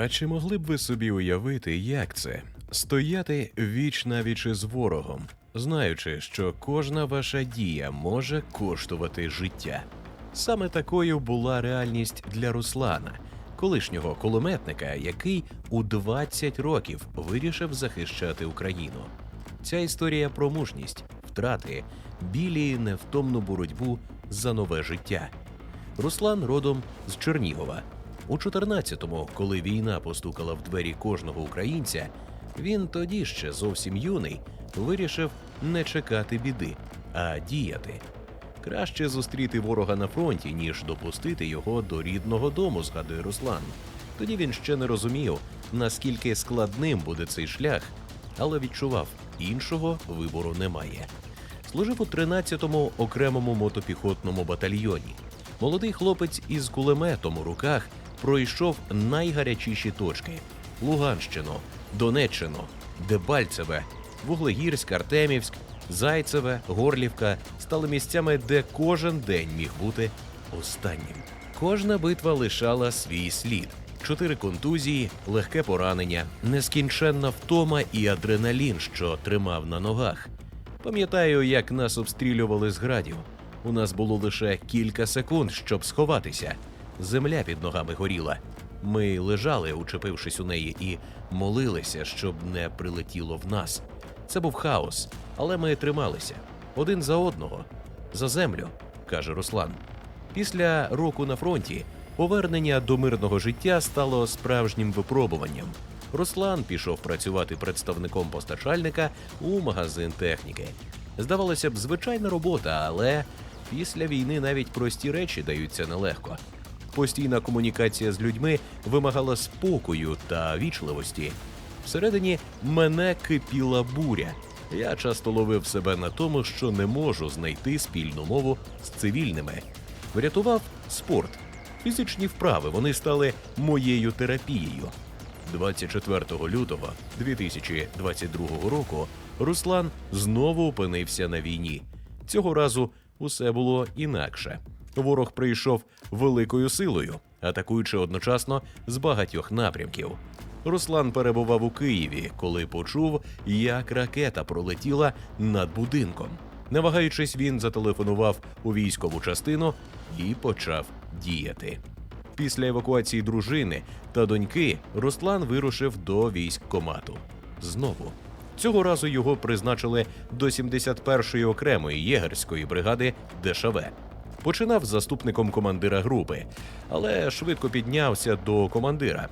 А чи могли б ви собі уявити, як це стояти віч навіч із ворогом, знаючи, що кожна ваша дія може коштувати життя? Саме такою була реальність для Руслана, колишнього кулеметника, який у 20 років вирішив захищати Україну. Ця історія про мужність, втрати, білі невтомну боротьбу за нове життя. Руслан родом з Чернігова. У 14-му, коли війна постукала в двері кожного українця, він тоді ще зовсім юний вирішив не чекати біди, а діяти. Краще зустріти ворога на фронті, ніж допустити його до рідного дому, згадує Руслан. Тоді він ще не розумів, наскільки складним буде цей шлях, але відчував, іншого вибору немає. Служив у 13-му окремому мотопіхотному батальйоні. Молодий хлопець із кулеметом у руках пройшов найгарячіші точки: Луганщину, Донеччину, Дебальцеве, Вуглегірськ, Артемівськ, Зайцеве, Горлівка стали місцями, де кожен день міг бути останнім. Кожна битва лишала свій слід: чотири контузії, легке поранення, нескінченна втома і адреналін, що тримав на ногах. Пам'ятаю, як нас обстрілювали з градів. У нас було лише кілька секунд, щоб сховатися. Земля під ногами горіла. Ми лежали, учепившись у неї, і молилися, щоб не прилетіло в нас. Це був хаос, але ми трималися один за одного, за землю, каже Руслан. Після року на фронті повернення до мирного життя стало справжнім випробуванням. Руслан пішов працювати представником постачальника у магазин техніки. Здавалося б, звичайна робота, але після війни навіть прості речі даються нелегко. Постійна комунікація з людьми вимагала спокою та вічливості. Всередині мене кипіла буря. Я часто ловив себе на тому, що не можу знайти спільну мову з цивільними. Врятував спорт. Фізичні вправи вони стали моєю терапією. 24 лютого 2022 року Руслан знову опинився на війні. Цього разу усе було інакше. Ворог прийшов великою силою, атакуючи одночасно з багатьох напрямків. Руслан перебував у Києві, коли почув, як ракета пролетіла над будинком. Не вагаючись, він зателефонував у військову частину і почав діяти. Після евакуації дружини та доньки Руслан вирушив до військкомату. Знову цього разу його призначили до 71-ї окремої єгерської бригади ДШВ. Починав заступником командира групи, але швидко піднявся до командира.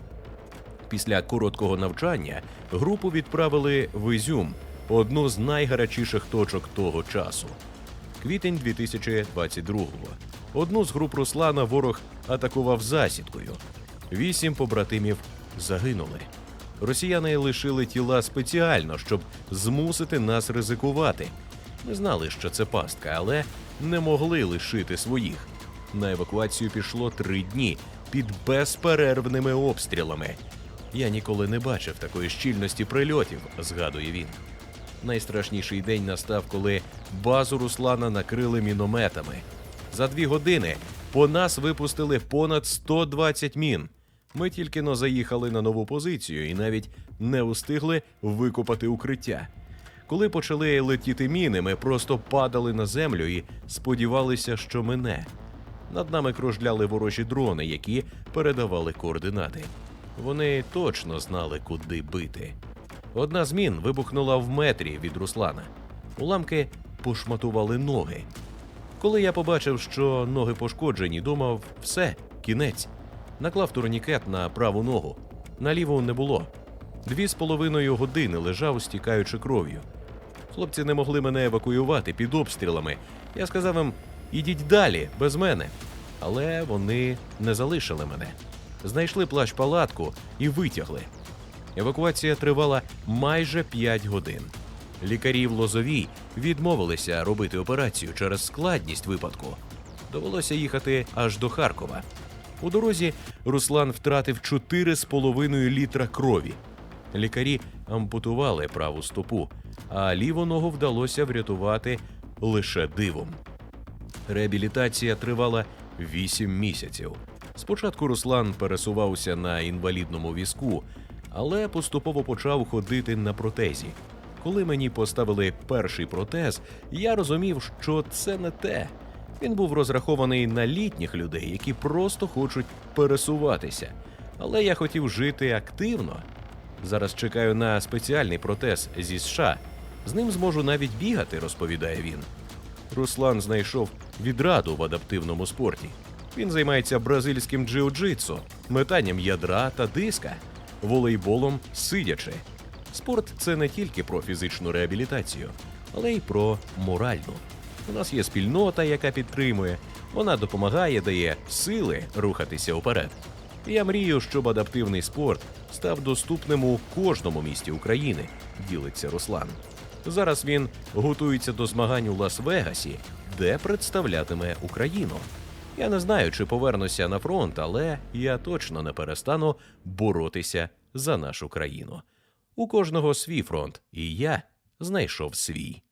Після короткого навчання групу відправили в Ізюм, одну з найгарячіших точок того часу. Квітень 2022-го. Одну з груп Руслана ворог атакував засідкою. Вісім побратимів загинули. Росіяни лишили тіла спеціально, щоб змусити нас ризикувати. Ми знали, що це пастка, але не могли лишити своїх. На евакуацію пішло три дні під безперервними обстрілами. Я ніколи не бачив такої щільності прильотів, згадує він. Найстрашніший день настав, коли базу Руслана накрили мінометами. За дві години по нас випустили понад 120 мін. Ми тільки но заїхали на нову позицію і навіть не встигли викопати укриття. Коли почали летіти міни, ми просто падали на землю і сподівалися, що мине. Над нами кружляли ворожі дрони, які передавали координати. Вони точно знали, куди бити. Одна з мін вибухнула в метрі від Руслана. Уламки пошматували ноги. Коли я побачив, що ноги пошкоджені, думав, все, кінець. Наклав турнікет на праву ногу. На ліву не було. Дві з половиною години лежав, стікаючи кров'ю. Хлопці не могли мене евакуювати під обстрілами. Я сказав їм: ідіть далі, без мене. Але вони не залишили мене. Знайшли плащ палатку і витягли. Евакуація тривала майже 5 годин. Лікарі в Лозовій відмовилися робити операцію через складність випадку. Довелося їхати аж до Харкова. У дорозі Руслан втратив 4,5 літра крові. Лікарі ампутували праву стопу, а ліву ногу вдалося врятувати лише дивом. Реабілітація тривала 8 місяців. Спочатку Руслан пересувався на інвалідному візку, але поступово почав ходити на протезі. Коли мені поставили перший протез, я розумів, що це не те. Він був розрахований на літніх людей, які просто хочуть пересуватися. Але я хотів жити активно. Зараз чекаю на спеціальний протез зі США. З ним зможу навіть бігати, розповідає він. Руслан знайшов відраду в адаптивному спорті. Він займається бразильським джиу-джитсу, метанням ядра та диска, волейболом сидячи. Спорт це не тільки про фізичну реабілітацію, але й про моральну. У нас є спільнота, яка підтримує, вона допомагає, дає сили рухатися вперед. Я мрію, щоб адаптивний спорт став доступним у кожному місті України, ділиться Руслан. Зараз він готується до змагань у Лас-Вегасі, де представлятиме Україну. Я не знаю, чи повернуся на фронт, але я точно не перестану боротися за нашу країну. У кожного свій фронт, і я знайшов свій.